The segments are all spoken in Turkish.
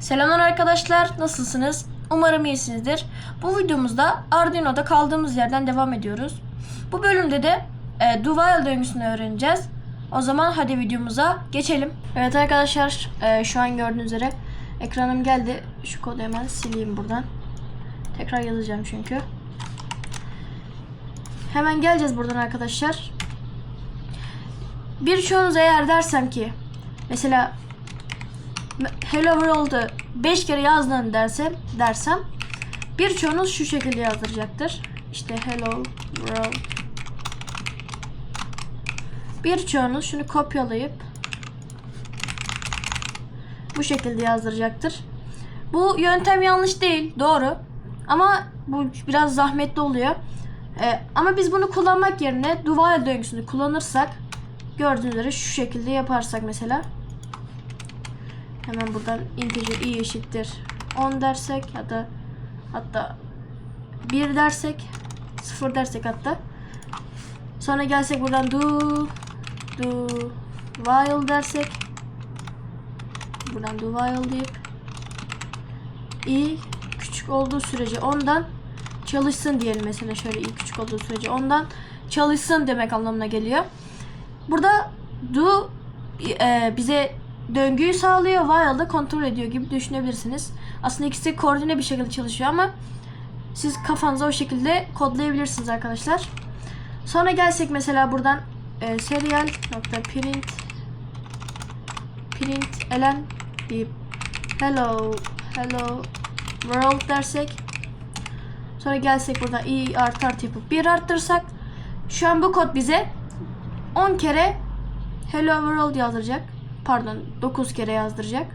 Selamlar arkadaşlar, nasılsınız? Umarım iyisinizdir. Bu videomuzda Arduino'da kaldığımız yerden devam ediyoruz. Bu bölümde de e, while döngüsünü öğreneceğiz. O zaman hadi videomuza geçelim. Evet arkadaşlar, e, şu an gördüğünüz üzere ekranım geldi. Şu kodu hemen sileyim buradan. Tekrar yazacağım çünkü. Hemen geleceğiz buradan arkadaşlar. Birçoğunuz eğer dersem ki mesela Hello World'u 5 kere yazdın dersem, dersem birçoğunuz şu şekilde yazdıracaktır. İşte Hello World. Birçoğunuz şunu kopyalayıp bu şekilde yazdıracaktır. Bu yöntem yanlış değil, doğru. Ama bu biraz zahmetli oluyor. Ee, ama biz bunu kullanmak yerine while döngüsünü kullanırsak gördüğünüz üzere şu şekilde yaparsak mesela Hemen buradan integer i eşittir 10 dersek ya da hatta 1 dersek 0 dersek hatta sonra gelsek buradan do do while dersek buradan do while deyip i küçük olduğu sürece ondan çalışsın diyelim mesela şöyle i küçük olduğu sürece ondan çalışsın demek anlamına geliyor. Burada do e, bize döngüyü sağlıyor, while da kontrol ediyor gibi düşünebilirsiniz. Aslında ikisi koordine bir şekilde çalışıyor ama siz kafanıza o şekilde kodlayabilirsiniz arkadaşlar. Sonra gelsek mesela buradan e, serial nokta print print elen deyip hello hello world dersek sonra gelsek burada i artı artı yapıp bir arttırsak şu an bu kod bize 10 kere hello world yazdıracak pardon 9 kere yazdıracak.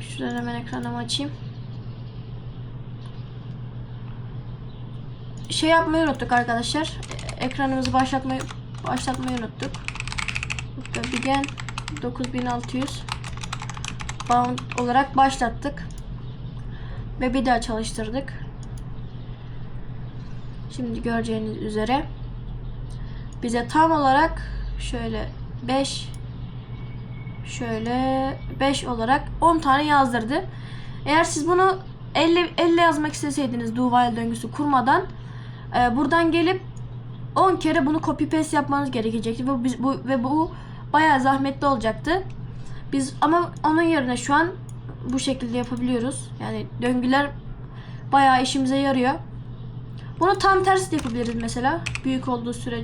Şuradan hemen ekranımı açayım. Şey yapmayı unuttuk arkadaşlar. Ekranımızı başlatmayı başlatmayı unuttuk. Begin 9600 bound olarak başlattık. Ve bir daha çalıştırdık. Şimdi göreceğiniz üzere bize tam olarak şöyle 5 şöyle 5 olarak 10 tane yazdırdı. Eğer siz bunu 50 50 yazmak isteseydiniz do while döngüsü kurmadan e, buradan gelip 10 kere bunu copy paste yapmanız gerekecekti ve biz bu ve bu bayağı zahmetli olacaktı. Biz ama onun yerine şu an bu şekilde yapabiliyoruz. Yani döngüler bayağı işimize yarıyor. Bunu tam tersi de yapabiliriz mesela. Büyük olduğu süre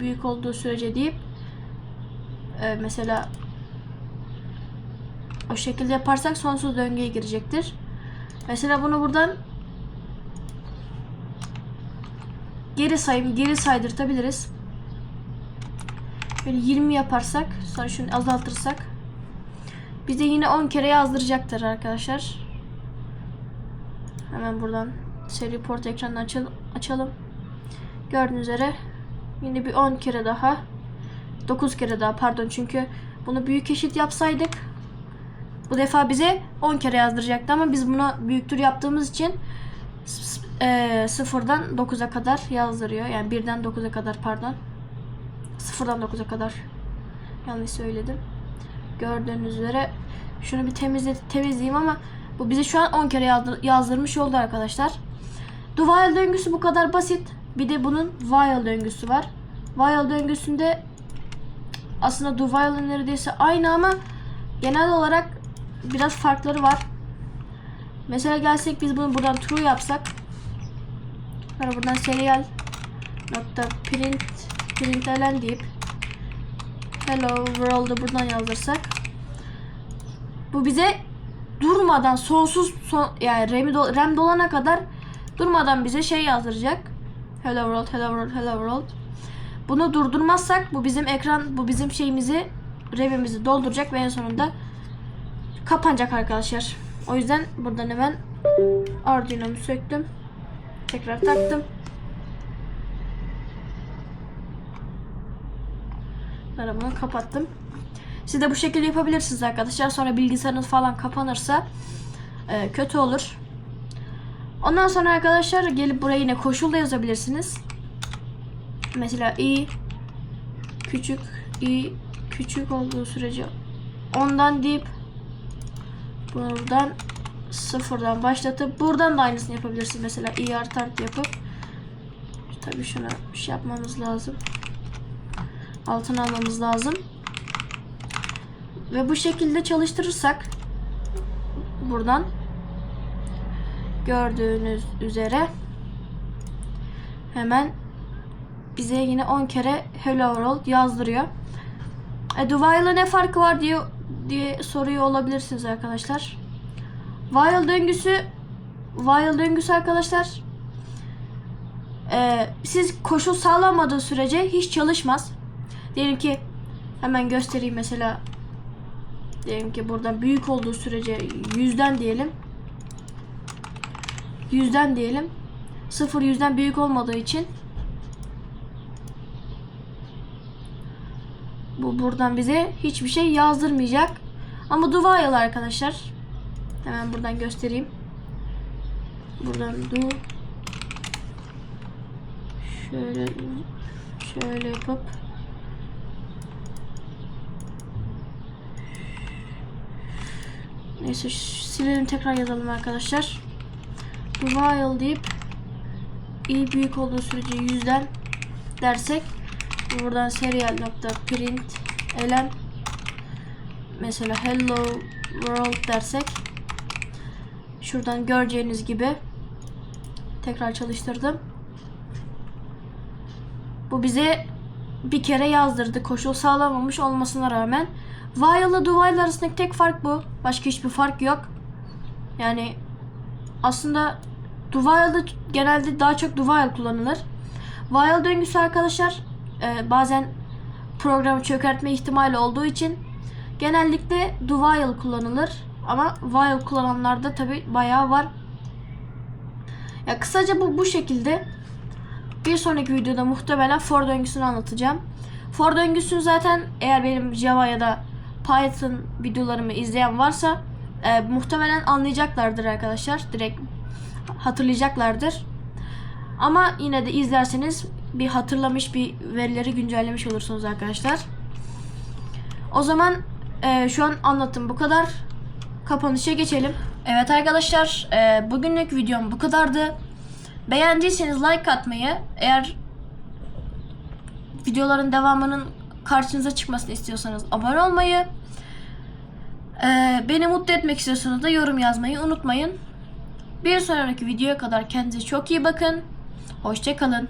büyük olduğu sürece deyip e, mesela o şekilde yaparsak sonsuz döngüye girecektir. Mesela bunu buradan geri sayım geri saydırtabiliriz. Böyle 20 yaparsak sonra şunu azaltırsak bize yine 10 kere yazdıracaktır arkadaşlar. Hemen buradan seri port ekranını açalım. açalım. Gördüğünüz üzere yine bir 10 kere daha 9 kere daha pardon çünkü bunu büyük eşit yapsaydık bu defa bize 10 kere yazdıracaktı ama biz bunu büyüktür yaptığımız için e, sıfırdan 9'a kadar yazdırıyor. Yani 1'den 9'a kadar pardon. Sıfırdan 9'a kadar yanlış söyledim. Gördüğünüz üzere şunu bir temizle temizleyeyim ama bu bize şu an 10 kere yazdır, yazdırmış oldu arkadaşlar. While döngüsü bu kadar basit. Bir de bunun while döngüsü var. While döngüsünde aslında while'ın neredeyse aynı ama genel olarak biraz farkları var. Mesela gelsek biz bunu buradan true yapsak sonra buradan serial nokta print println deyip hello world'u buradan yazdırsak bu bize durmadan sonsuz son, yani RAM, do, RAM dolana kadar durmadan bize şey yazdıracak. Hello world, hello world, hello world. Bunu durdurmazsak bu bizim ekran, bu bizim şeyimizi, RAM'imizi dolduracak ve en sonunda kapanacak arkadaşlar. O yüzden buradan hemen Arduino'mu söktüm. Tekrar taktım. Sonra bunu kapattım. Siz de bu şekilde yapabilirsiniz arkadaşlar. Sonra bilgisayarınız falan kapanırsa e, kötü olur. Ondan sonra arkadaşlar gelip buraya yine koşul da yazabilirsiniz. Mesela i küçük i küçük olduğu sürece ondan deyip buradan sıfırdan başlatıp buradan da aynısını yapabilirsin. Mesela er tart yapıp tabii şuna bir şey yapmamız lazım. Altına almamız lazım. Ve bu şekilde çalıştırırsak buradan gördüğünüz üzere hemen bize yine 10 kere hello world yazdırıyor. E, While'la ne farkı var diye diye soruyor olabilirsiniz arkadaşlar. While döngüsü while döngüsü arkadaşlar e, siz koşul sağlamadığı sürece hiç çalışmaz. Diyelim ki hemen göstereyim mesela diyelim ki burada büyük olduğu sürece yüzden diyelim. Yüzden diyelim. Sıfır yüzden büyük olmadığı için bu buradan bize hiçbir şey yazdırmayacak. Ama while arkadaşlar. Hemen buradan göstereyim. Buradan do şöyle şöyle yapıp Neyse silelim tekrar yazalım arkadaşlar. While deyip i büyük olduğu sürece yüzden dersek buradan serial nokta print elen mesela hello world dersek şuradan göreceğiniz gibi tekrar çalıştırdım. Bu bize bir kere yazdırdı. Koşul sağlamamış olmasına rağmen. While ile do while arasındaki tek fark bu. Başka hiçbir fark yok. Yani aslında do while'da genelde daha çok do while kullanılır. While döngüsü arkadaşlar e, bazen programı çökertme ihtimali olduğu için genellikle do kullanılır. Ama while kullananlarda tabi bayağı var. Ya kısaca bu bu şekilde. Bir sonraki videoda muhtemelen for döngüsünü anlatacağım. For döngüsünü zaten eğer benim Java ya da Python videolarımı izleyen varsa e, muhtemelen anlayacaklardır arkadaşlar. Direkt hatırlayacaklardır. Ama yine de izlerseniz bir hatırlamış bir verileri güncellemiş olursunuz arkadaşlar. O zaman e, şu an anlattım bu kadar. Kapanışa geçelim. Evet arkadaşlar e, bugünlük videom bu kadardı. Beğendiyseniz like atmayı, eğer videoların devamının karşınıza çıkmasını istiyorsanız abone olmayı, e, beni mutlu etmek istiyorsanız da yorum yazmayı unutmayın. Bir sonraki videoya kadar kendinize çok iyi bakın. Hoşçakalın.